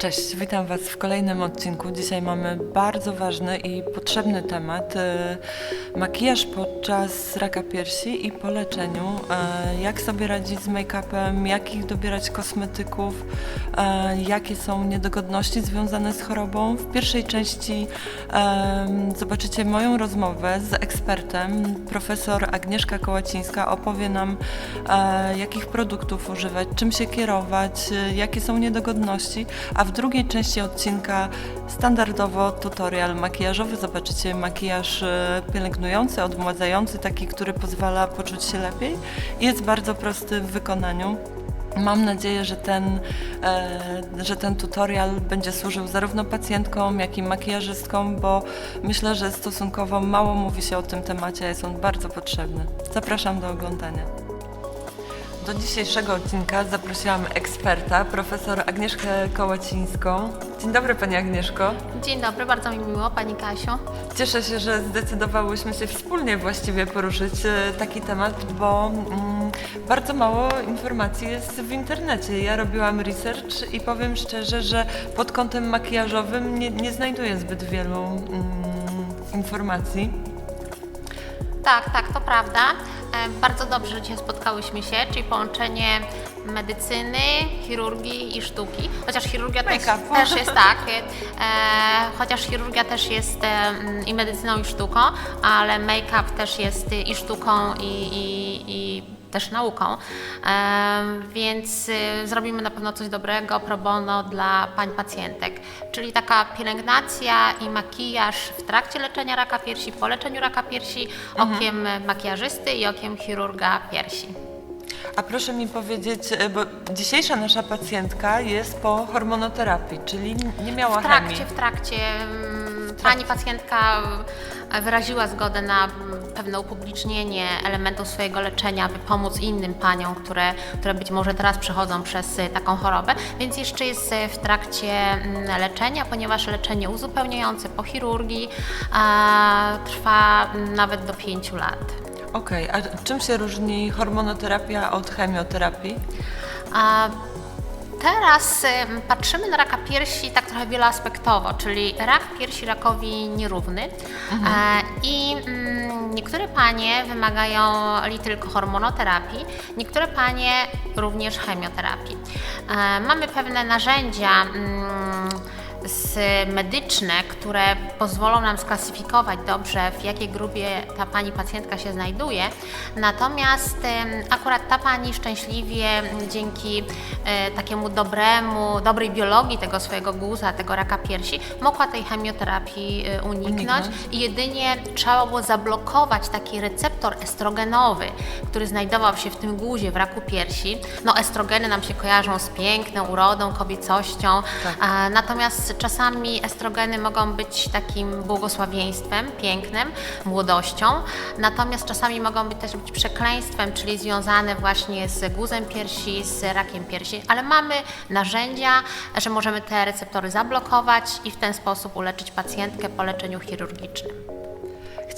Cześć, witam Was w kolejnym odcinku. Dzisiaj mamy bardzo ważny i potrzebny temat. e, Makijaż podczas raka piersi i po leczeniu. E, Jak sobie radzić z make-upem, jakich dobierać kosmetyków, e, jakie są niedogodności związane z chorobą. W pierwszej części zobaczycie moją rozmowę z ekspertem. Profesor Agnieszka Kołacińska opowie nam, jakich produktów używać, czym się kierować, jakie są niedogodności, a w drugiej części odcinka standardowo tutorial makijażowy. Zobaczycie makijaż e, pielęgnujący, odmładzający, taki, który pozwala poczuć się lepiej. Jest bardzo prosty w wykonaniu. Mam nadzieję, że ten, e, że ten tutorial będzie służył zarówno pacjentkom, jak i makijażystkom, bo myślę, że stosunkowo mało mówi się o tym temacie, jest on bardzo potrzebny. Zapraszam do oglądania. Do dzisiejszego odcinka zaprosiłam eksperta, profesor Agnieszkę Kołacińską. Dzień dobry Pani Agnieszko. Dzień dobry, bardzo mi miło, Pani Kasiu. Cieszę się, że zdecydowałyśmy się wspólnie właściwie poruszyć e, taki temat, bo mm, bardzo mało informacji jest w internecie. Ja robiłam research i powiem szczerze, że pod kątem makijażowym nie, nie znajduję zbyt wielu mm, informacji. Tak, tak, to prawda. E, Bardzo dobrze, że dzisiaj spotkałyśmy się, czyli połączenie medycyny, chirurgii i sztuki. Chociaż chirurgia też, też jest tak, e, chociaż chirurgia też jest e, mm, i medycyną i sztuką, ale make-up też jest i sztuką i, i, i też nauką, więc y, zrobimy na pewno coś dobrego pro bono dla pań pacjentek, czyli taka pielęgnacja i makijaż w trakcie leczenia raka piersi, po leczeniu raka piersi, okiem makijażysty i okiem chirurga piersi. A proszę mi powiedzieć, e, bo dzisiejsza nasza pacjentka jest po hormonoterapii, czyli nie miała W trakcie, chemii. w trakcie mm, pani pacjentka e, wyraziła zgodę na pewne upublicznienie elementów swojego leczenia, aby pomóc innym paniom, które, które być może teraz przechodzą przez e, taką chorobę, więc jeszcze jest e, w trakcie mm, leczenia, ponieważ leczenie uzupełniające po chirurgii trwa nawet do 5 lat. Okej, a czym się różni hormonoterapia od chemioterapii? A teraz patrzymy na raka piersi tak trochę wieloaspektowo, czyli rak piersi rakowi nierówny. E, I mm, niektóre panie wymagają li tylko hormonoterapii, niektóre panie również chemioterapii. E, mamy pewne narzędzia. Z medyczne, które pozwolą nam sklasyfikować dobrze, w jakiej grupie ta pani pacjentka się znajduje. Natomiast akurat ta pani szczęśliwie dzięki e, takiemu dobremu, dobrej biologii tego swojego guza, tego raka piersi, mogła tej chemioterapii e, uniknąć i jedynie trzeba było zablokować taki receptor estrogenowy, który znajdował się w tym guzie w raku piersi. No estrogeny nam się kojarzą z piękną urodą, kobiecością, Tak. a, czasami estrogeny mogą być takim błogosławieństwem, pięknem, młodością, natomiast czasami mogą być też być przekleństwem, czyli związane właśnie z guzem piersi, z rakiem piersi, ale mamy narzędzia, że możemy te receptory zablokować i w ten sposób uleczyć pacjentkę po leczeniu chirurgicznym.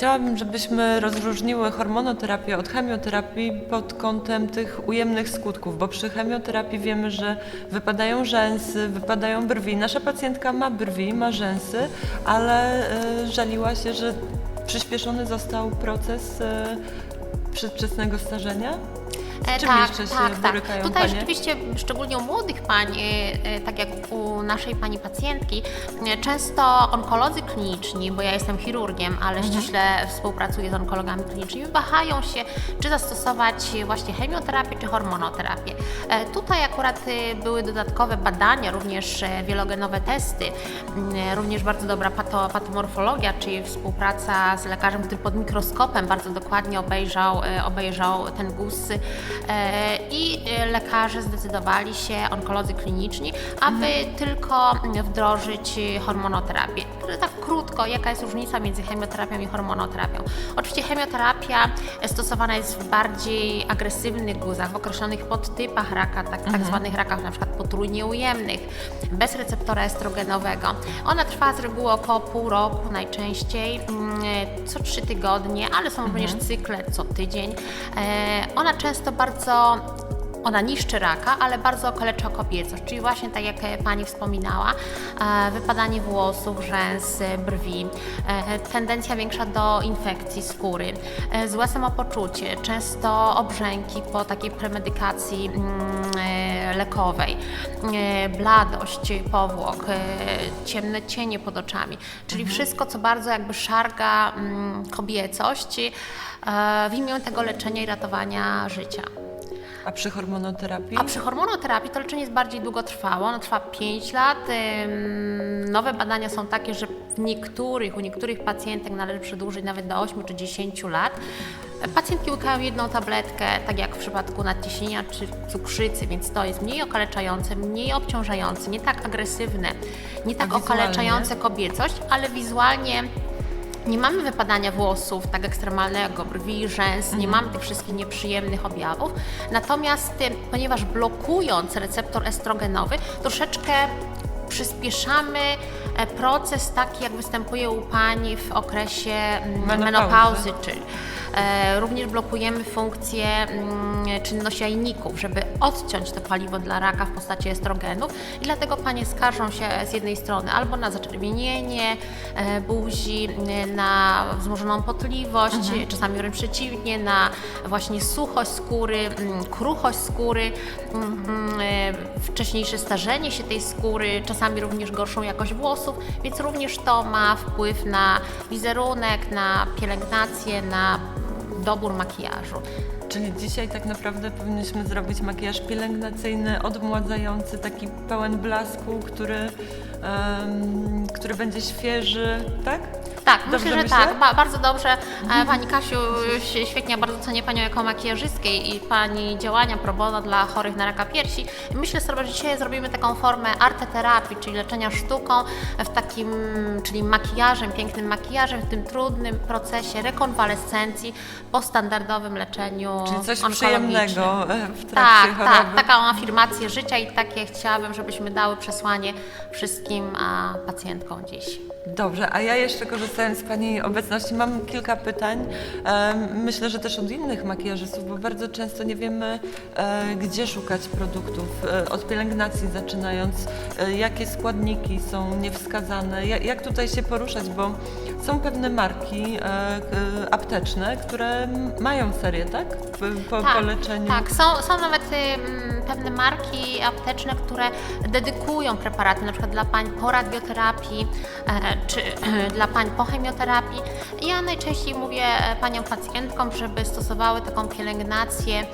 Chciałabym, żebyśmy rozróżniły hormonoterapię od chemioterapii pod kątem tych ujemnych skutków, bo przy chemioterapii wiemy, że wypadają rzęsy, wypadają brwi. Nasza pacjentka ma brwi, ma rzęsy, ale e, żaliła się, że przyspieszony został proces e, przedwczesnego starzenia. E, Z czym tak, jeszcze się tak, tak. Tutaj panie? rzeczywiście, szczególnie u młodych pań, e, e, tak jak u naszej pani pacjentki, często onkolodzy kliniczni, bo ja jestem chirurgiem, ale Mhm. ściśle współpracuję z onkologami klinicznymi, wahają się, czy zastosować właśnie chemioterapię, czy hormonoterapię. Tutaj akurat były dodatkowe badania, również wielogenowe testy, m, e, również bardzo dobra pato, patomorfologia, czyli współpraca z lekarzem, który pod mikroskopem bardzo dokładnie obejrzał, obejrzał ten guz i e, lekarze zdecydowali się, onkolodzy kliniczni, aby tylko wdrożyć e, hormonoterapię. Tak krótko, jaka jest różnica między chemioterapią i hormonoterapią? Oczywiście chemioterapia e, stosowana jest w bardziej agresywnych guzach, w określonych podtypach raka, tak, tak zwanych rakach na przykład potrójnie ujemnych, bez receptora estrogenowego. Ona trwa z reguły około pół roku najczęściej, mm, e, co trzy tygodnie, ale są również cykle co tydzień. E, Ona często bardzo ona niszczy raka, ale bardzo okalecza kobiecość, czyli właśnie tak jak e, Pani wspominała, e, wypadanie włosów, rzęs, brwi, e, tendencja większa do infekcji skóry, złe samopoczucie, często obrzęki po takiej premedykacji mm, lekowej, bladość powłok, ciemne cienie pod oczami, czyli wszystko, co bardzo jakby szarga mm, kobiecość w imię tego leczenia i ratowania życia. A przy hormonoterapii? A przy hormonoterapii to leczenie jest bardziej długotrwałe, ono trwa 5 lat. Nowe badania są takie, że w niektórych, u niektórych pacjentek należy przedłużyć nawet do 8 czy 10 lat. Pacjentki łykają jedną tabletkę, tak jak w przypadku nadciśnienia czy cukrzycy, więc to jest mniej okaleczające, mniej obciążające, nie tak agresywne, nie tak okaleczające kobiecość, ale wizualnie nie mamy wypadania włosów tak ekstremalnego, brwi, rzęs, nie mamy tych wszystkich nieprzyjemnych objawów. Natomiast y, ponieważ blokując receptor estrogenowy, troszeczkę przyspieszamy e, proces taki, jak występuje u Pani w okresie mm, Menopauzy. menopauzy, czyli również blokujemy funkcję mm, czynności jajników, żeby odciąć to paliwo dla raka w postaci estrogenów. I dlatego Panie skarżą się z jednej strony albo na zaczerwienienie e, buzi, e, na wzmożoną potliwość, czasami wręcz przeciwnie, na właśnie suchość skóry, mm, kruchość skóry, e, wcześniejsze starzenie się tej skóry, czasami również gorszą jakość włosów, więc również to ma wpływ na wizerunek, na pielęgnację, na dobór makijażu. Czyli dzisiaj tak naprawdę powinniśmy zrobić makijaż pielęgnacyjny, odmładzający, taki pełen blasku, który, em, który będzie świeży, tak? Tak, Dobrze myślę, że myślę? tak. Ba bardzo dobrze. E, Pani Kasiu, świetnie, bardzo cenię Panią jako makijażystkę i Pani działania pro bono dla chorych na raka piersi. Myślę sobie, że dzisiaj zrobimy taką formę arteterapii, czyli leczenia sztuką w takim, czyli makijażem, pięknym makijażem, w tym trudnym procesie rekonwalescencji po standardowym leczeniu Czyli coś onkologicznym. przyjemnego e, w trakcie Tak, choroby. tak, taką afirmację życia i takie chciałabym, żebyśmy dały przesłanie wszystkim a, pacjentkom dziś. Dobrze, a ja jeszcze korzystając z Pani obecności mam kilka pytań. Myślę, że też od innych makijażystów, bo bardzo często nie wiemy, e, gdzie szukać produktów. E, Od pielęgnacji zaczynając, e, jakie składniki są niewskazane, ja- jak tutaj się poruszać, bo są pewne marki apteczne, które mają serię, tak? Po, po, po leczeniu. Tak, są, są nawet pewne marki apteczne, które dedykują preparaty, przykład dla pań po radioterapii e, czy dla pań po chemioterapii. Ja najczęściej mówię e, paniom pacjentkom, żeby stosowały taką pielęgnację, e,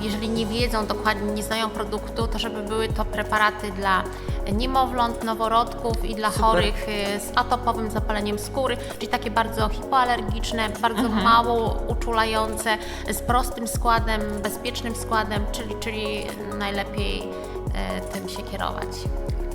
jeżeli nie wiedzą dokładnie, nie znają produktu, to żeby były to preparaty dla niemowląt, noworodków i dla Super. chorych e, z atopowym zapaleniem skóry, czyli takie bardzo hipoalergiczne, bardzo mało uczulające, z prostym składem, bezpiecznym składem, czyli, czyli najlepiej e, tym się kierować.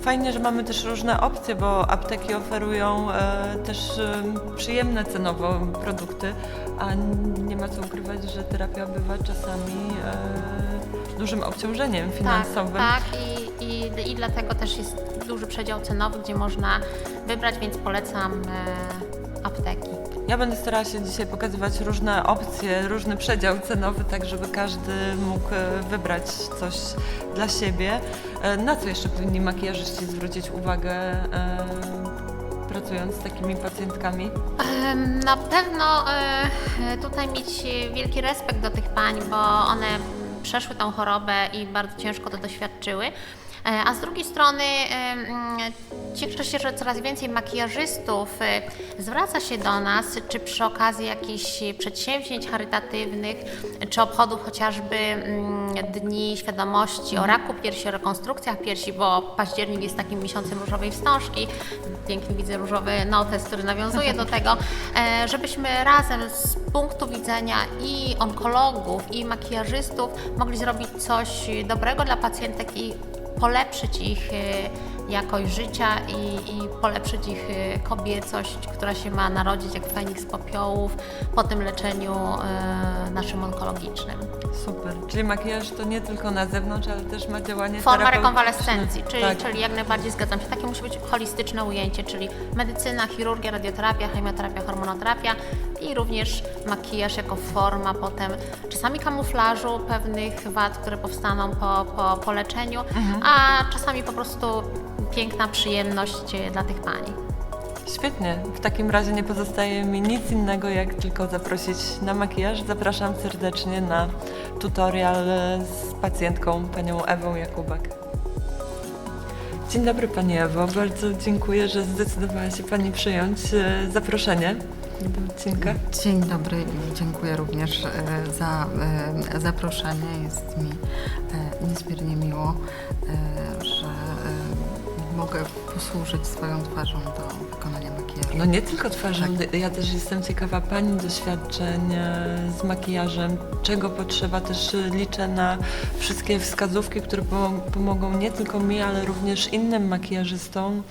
Fajnie, że mamy też różne opcje, bo apteki oferują e, też e, przyjemne cenowo produkty, a nie ma co ukrywać, że terapia bywa czasami e, dużym obciążeniem finansowym. Tak, tak i, i, i dlatego też jest duży przedział cenowy, gdzie można wybrać, więc polecam e, apteki. Ja będę starała się dzisiaj pokazywać różne opcje, różny przedział cenowy, tak żeby każdy mógł e, wybrać coś dla siebie. E, Na co jeszcze powinni makijażyści zwrócić uwagę, e, pracując z takimi pacjentkami? Na pewno tutaj mieć wielki respekt do tych pań, bo one przeszły tą chorobę i bardzo ciężko to doświadczyły. E, A z drugiej strony cieszę się, że coraz więcej makijażystów e, zwraca się do nas, czy przy okazji jakichś przedsięwzięć charytatywnych, czy obchodów chociażby mm, Dni Świadomości o raku piersi, o rekonstrukcjach piersi, bo październik jest takim miesiącem różowej wstążki. Pięknie widzę różowy notes, który nawiązuje do tego, e, żebyśmy razem z punktu widzenia i onkologów, i makijażystów mogli zrobić coś dobrego dla pacjentek i polepszyć ich e, jakość życia i, i polepszyć ich e, kobiecość, która się ma narodzić jak Feniks z popiołów po tym leczeniu e, naszym onkologicznym. Super. Czyli makijaż to nie tylko na zewnątrz, ale też ma działanie Forma rekonwalescencji, czyli, tak. czyli jak najbardziej zgadzam się. Takie musi być holistyczne ujęcie, czyli medycyna, chirurgia, radioterapia, chemioterapia, hormonoterapia i również makijaż jako forma potem czasami kamuflażu pewnych wad, które powstaną po, po, po leczeniu, a czasami po prostu piękna przyjemność dla tych pani. Świetnie. W takim razie nie pozostaje mi nic innego, jak tylko zaprosić na makijaż. Zapraszam serdecznie na tutorial z pacjentką, panią Ewą Jakubak. Dzień dobry Pani Ewo, bardzo dziękuję, że zdecydowała się Pani przyjąć e, zaproszenie do odcinka. Dzień dobry i dziękuję również e, za e, zaproszenie. Jest mi niezmiernie miło, że mogę posłużyć swoją twarzą do wykonania makijażu. No nie tylko twarzą, ja też jestem ciekawa Pani doświadczeń e, z makijażem, czego potrzeba, też e, liczę na wszystkie wskazówki, które pomog- pomogą nie tylko mi, ale również innym makijażystom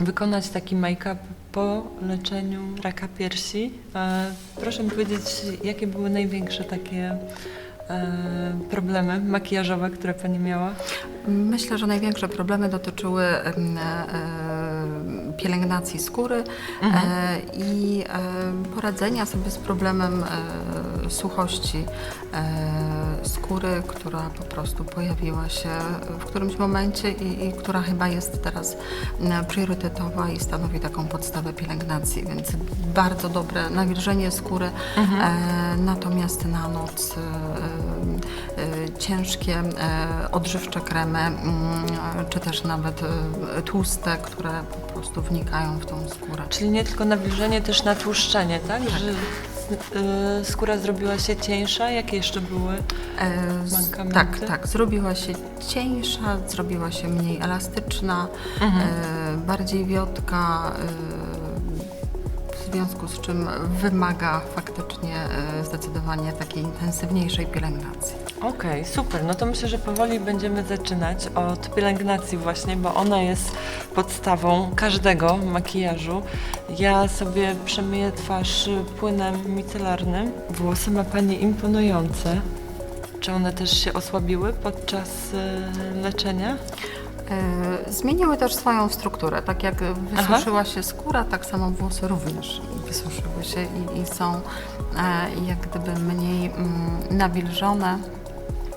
wykonać taki make-up po leczeniu raka piersi. E, Proszę mi powiedzieć, jakie były największe takie problemy makijażowe, które Pani miała? Myślę, że największe problemy dotyczyły em, e, pielęgnacji skóry Mhm. e, i e, poradzenia sobie z problemem e, suchości e, skóry, która po prostu pojawiła się w którymś momencie i, i która chyba jest teraz m, priorytetowa i stanowi taką podstawę pielęgnacji, więc bardzo dobre nawilżenie skóry, Mhm. e, natomiast na noc e, e, ciężkie, e, odżywcze kremy, mm, czy też nawet e, tłuste, które po prostu wnikają w tą skórę. Czyli nie tylko nawilżenie, też natłuszczenie, tak? Że y, skóra zrobiła się cieńsza? Jakie jeszcze były? E, z- Mankamenty? Tak, tak. Zrobiła się cieńsza, zrobiła się mniej elastyczna, Mhm. e, bardziej wiotka, e, w związku z czym wymaga faktycznie e, zdecydowanie takiej intensywniejszej pielęgnacji. Okej, super. No to myślę, że powoli będziemy zaczynać od pielęgnacji właśnie, bo ona jest podstawą każdego makijażu. Ja sobie przemyję twarz płynem micelarnym. Włosy ma Pani imponujące. Czy one też się osłabiły podczas y, leczenia? E, Zmieniły też swoją strukturę. Tak jak wysuszyła się skóra, tak samo włosy również wysuszyły się i, i są e, jak gdyby mniej mm, nawilżone.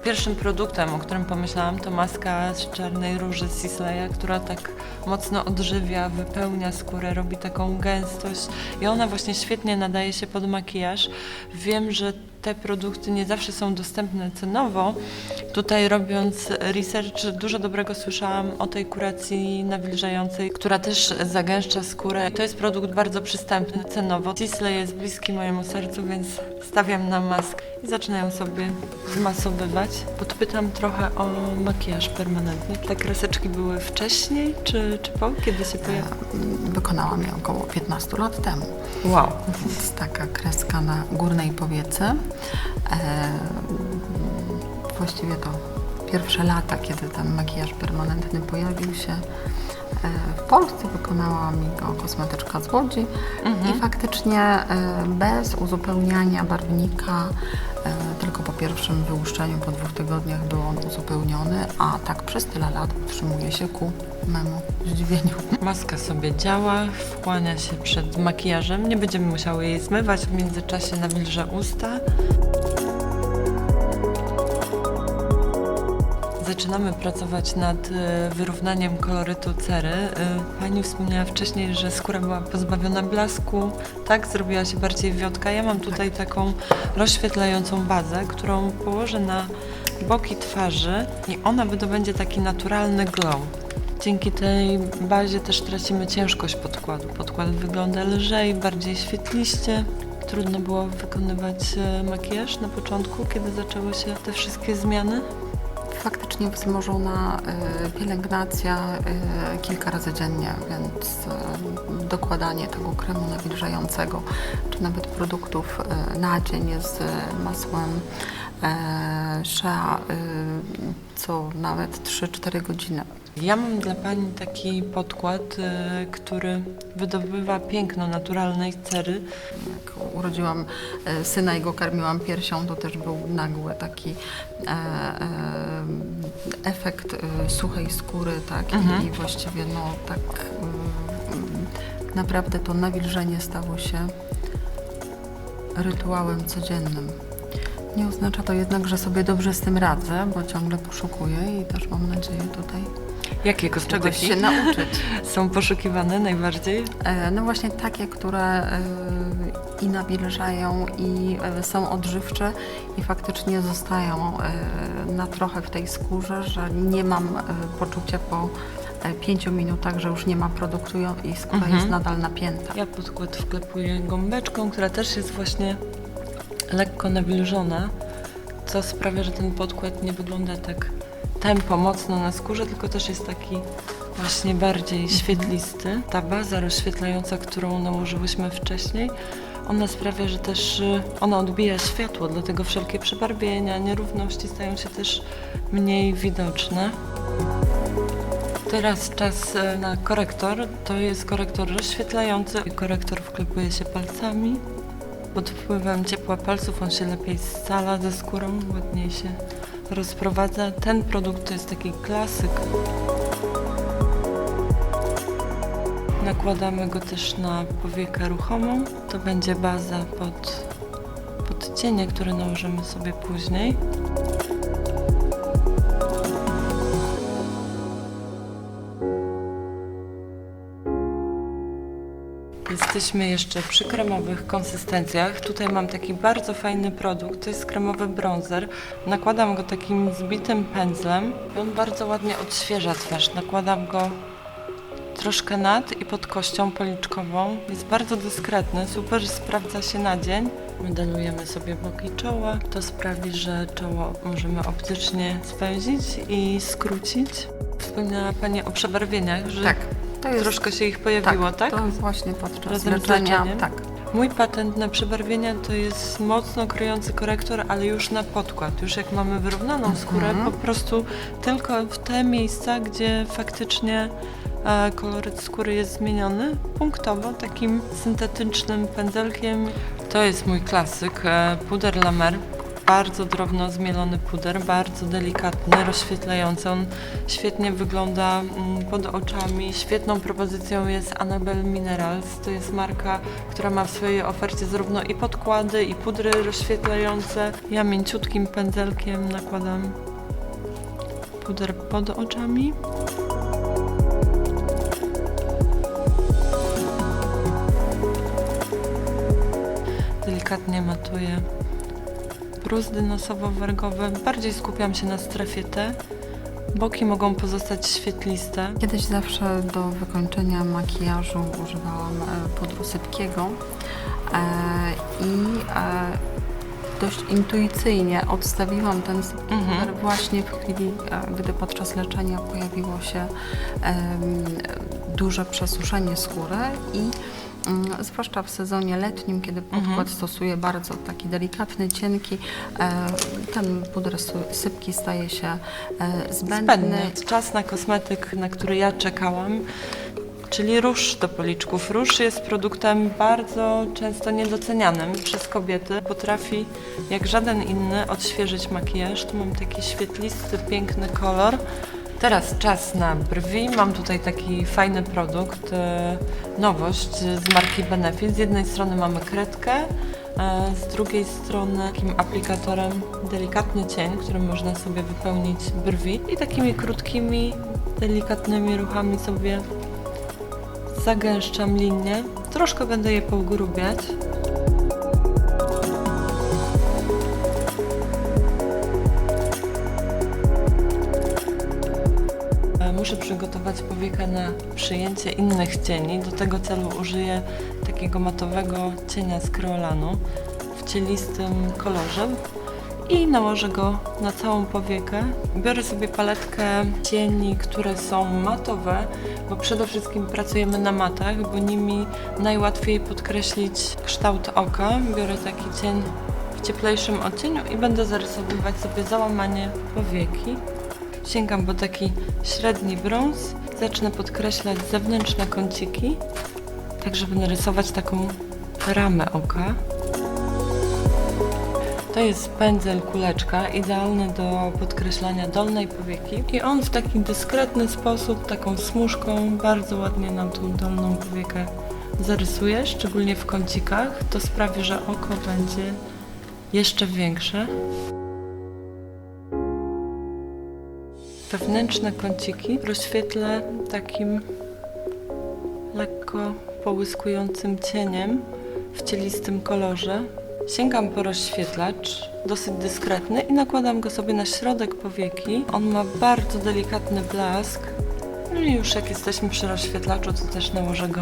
Pierwszym produktem, o którym pomyślałam, to maska z czarnej róży Sisleya, która tak mocno odżywia, wypełnia skórę, robi taką gęstość i ona właśnie świetnie nadaje się pod makijaż. Wiem, że te produkty nie zawsze są dostępne cenowo. Tutaj robiąc research dużo dobrego słyszałam o tej kuracji nawilżającej, która też zagęszcza skórę. To jest produkt bardzo przystępny cenowo. Sisley jest bliski mojemu sercu, więc stawiam na maskę i zaczynają sobie zmasowywać. Podpytam trochę o makijaż permanentny. Te kreseczki były wcześniej czy, czy po? Kiedy się pojawiły? Wykonałam je około 15 lat temu. Wow. Więc taka kreska na górnej powiece. E, właściwie to pierwsze lata, kiedy ten makijaż permanentny pojawił się w Polsce, wykonała mi go kosmetyczka z Łodzi i faktycznie e, bez uzupełniania barwnika, e, tylko po pierwszym wyłuszczeniu po dwóch tygodniach był on uzupełniony, a tak przez tyle lat utrzymuje się ku memu zdziwieniu. Maska sobie działa, wchłania się przed makijażem. Nie będziemy musiały jej zmywać. W międzyczasie nawilżę usta. Zaczynamy pracować nad e, wyrównaniem kolorytu cery. E, Pani wspomniała wcześniej, że skóra była pozbawiona blasku, tak? Zrobiła się bardziej wiotka. Ja mam tutaj taką rozświetlającą bazę, którą położę na boki twarzy i ona wydobędzie taki naturalny glow. Dzięki tej bazie też tracimy ciężkość podkładu. Podkład wygląda lżej, bardziej świetliście. Trudno było wykonywać e, makijaż na początku, kiedy zaczęły się te wszystkie zmiany. Faktycznie wzmożona y, pielęgnacja y, kilka razy dziennie, więc y, dokładanie tego kremu nawilżającego, czy nawet produktów na dzień z masłem Shea, y, co nawet 3-4 godziny. Ja mam dla Pani taki podkład, e, który wydobywa piękno naturalnej cery. Jak urodziłam e, syna i go karmiłam piersią, to też był nagły taki e, e, efekt e, suchej skóry, tak? Mhm. I, I właściwie no tak mm, naprawdę to nawilżenie stało się rytuałem codziennym. Nie oznacza to jednak, że sobie dobrze z tym radzę, bo ciągle poszukuję i też mam nadzieję tutaj Jakie czegoś kosmetyki się nauczyć. są poszukiwane najbardziej? E, No właśnie takie, które e, i nawilżają, i e, są odżywcze i faktycznie zostają na trochę w tej skórze, że nie mam poczucia po pięciu minutach, że już nie ma produktu i skóra Mhm. jest nadal napięta. Ja podkład wklepuję gąbeczką, która też jest właśnie lekko nawilżona, co sprawia, że ten podkład nie wygląda tak tempo mocno na skórze, tylko też jest taki właśnie bardziej świetlisty. Ta baza rozświetlająca, którą nałożyłyśmy wcześniej, ona sprawia, że też y, ona odbija światło, dlatego wszelkie przebarwienia, nierówności stają się też mniej widoczne. Teraz czas e, na korektor. To jest korektor rozświetlający. Korektor wklepuje się palcami. Pod wpływem ciepła palców on się lepiej scala ze skórą, ładniej się rozprowadza. Ten produkt to jest taki klasyk. Nakładamy go też na powiekę ruchomą. To będzie baza pod, pod cienie, które nałożymy sobie później. Jesteśmy jeszcze przy kremowych konsystencjach. Tutaj mam taki bardzo fajny produkt, to jest kremowy bronzer. Nakładam go takim zbitym pędzlem. On bardzo ładnie odświeża twarz. Nakładam go troszkę nad i pod kością policzkową. Jest bardzo dyskretny, super sprawdza się na dzień. Modelujemy sobie boki czoła. To sprawi, że czoło możemy optycznie spędzić i skrócić. Wspomniała Pani o przebarwieniach, że Tak, to jest troszkę się ich pojawiło, tak? To właśnie podczas Razem z leczenia. leczeniem? Tak. Mój patent na przebarwienia to jest mocno kryjący korektor, ale już na podkład. Już jak mamy wyrównaną skórę, Mhm. po prostu tylko w te miejsca, gdzie faktycznie e, koloryt skóry jest zmieniony, punktowo, takim syntetycznym pędzelkiem. To jest mój klasyk, e, puder La Mer. Bardzo drobno zmielony puder, bardzo delikatny, rozświetlający. On świetnie wygląda mm, pod oczami. Świetną propozycją jest Annabelle Minerals. To jest marka, która ma w swojej ofercie zarówno i podkłady, i pudry rozświetlające. Ja mięciutkim pędzelkiem nakładam puder pod oczami. Delikatnie matuję bruzdy nosowo-wargowe. Bardziej skupiam się na strefie T. Boki mogą pozostać świetliste. Kiedyś zawsze do wykończenia makijażu używałam e, pudru sypkiego e, i e, dość intuicyjnie odstawiłam ten sypki Mhm. właśnie w chwili, gdy podczas leczenia pojawiło się duże przesuszenie skóry i zwłaszcza w sezonie letnim, kiedy podkład Mhm. stosuje bardzo taki delikatny, cienki, e, ten puder sy- sypki staje się e, zbędny. Zbędny. Czas na kosmetyk, na który ja czekałam, czyli róż do policzków. Róż jest produktem bardzo często niedocenianym przez kobiety. Potrafi jak żaden inny odświeżyć makijaż. Tu mam taki świetlisty, piękny kolor. Teraz czas na brwi. Mam tutaj taki fajny produkt, e, nowość z marki Benefit. Z jednej strony mamy kredkę, e, z drugiej strony takim aplikatorem delikatny cień, którym można sobie wypełnić brwi i takimi krótkimi, delikatnymi ruchami sobie zagęszczam linię. Troszkę będę je pogrubiać. Przygotować powiekę na przyjęcie innych cieni. Do tego celu użyję takiego matowego cienia z kreolanu w cielistym kolorze i nałożę go na całą powiekę. Biorę sobie paletkę cieni, które są matowe, bo przede wszystkim pracujemy na matach, bo nimi najłatwiej podkreślić kształt oka. Biorę taki cień w cieplejszym odcieniu i będę zarysowywać sobie załamanie powieki. Sięgam po taki średni brąz, zacznę podkreślać zewnętrzne kąciki, tak żeby narysować taką ramę oka. To jest pędzel kuleczka, idealny do podkreślania dolnej powieki i on w taki dyskretny sposób, taką smuszką bardzo ładnie nam tą dolną powiekę zarysuję, szczególnie w kącikach, to sprawi, że oko będzie jeszcze większe. Wewnętrzne kąciki rozświetlę takim lekko połyskującym cieniem w cielistym kolorze. Sięgam po rozświetlacz, dosyć dyskretny i nakładam go sobie na środek powieki. On ma bardzo delikatny blask. No i już jak jesteśmy przy rozświetlaczu, to też nałożę go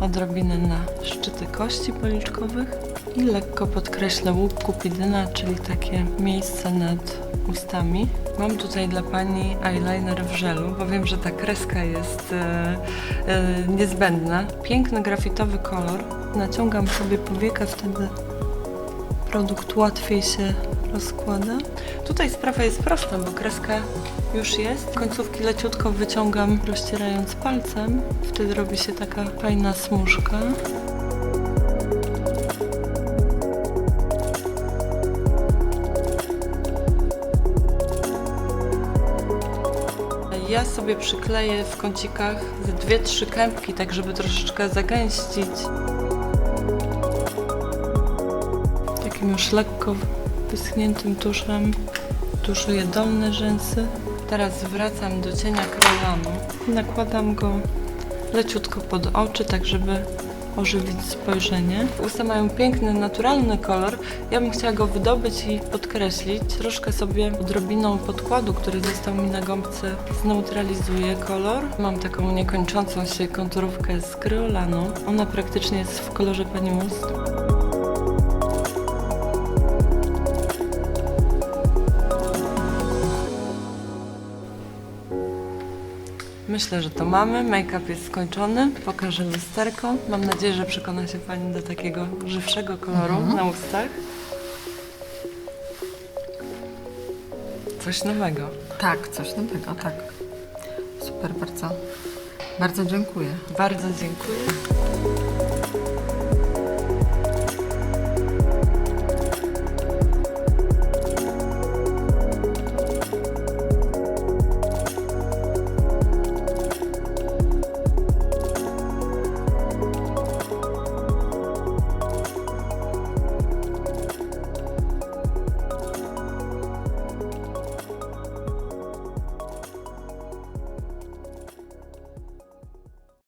odrobinę na szczyty kości policzkowych i lekko podkreślę łuk kupidyna, czyli takie miejsce nad ustami. Mam tutaj dla Pani eyeliner w żelu, bo wiem, że ta kreska jest e, e, niezbędna. Piękny grafitowy kolor. Naciągam sobie powiekę, wtedy produkt łatwiej się rozkłada. Tutaj sprawa jest prosta, bo kreska już jest. Końcówki leciutko wyciągam, rozcierając palcem. Wtedy robi się taka fajna smużka. Ja sobie przykleję w kącikach ze dwie, trzy kępki, tak żeby troszeczkę zagęścić. Takim już lekko wyschniętym tuszem tuszuję dolne rzęsy. Teraz wracam do cienia krolanu. Nakładam go leciutko pod oczy, tak żeby ożywić spojrzenie. Usta mają piękny, naturalny kolor. Ja bym chciała go wydobyć i podkreślić. Troszkę sobie odrobiną podkładu, który został mi na gąbce, zneutralizuję kolor. Mam taką niekończącą się konturówkę z kryolanu. Ona praktycznie jest w kolorze pani ust. Myślę, że to mamy. Make-up jest skończony. Pokażę lusterko. Mam nadzieję, że przekona się Pani do takiego żywszego koloru na ustach. Coś nowego. Tak, coś nowego, tak. Super, bardzo. Bardzo dziękuję. Bardzo dziękuję.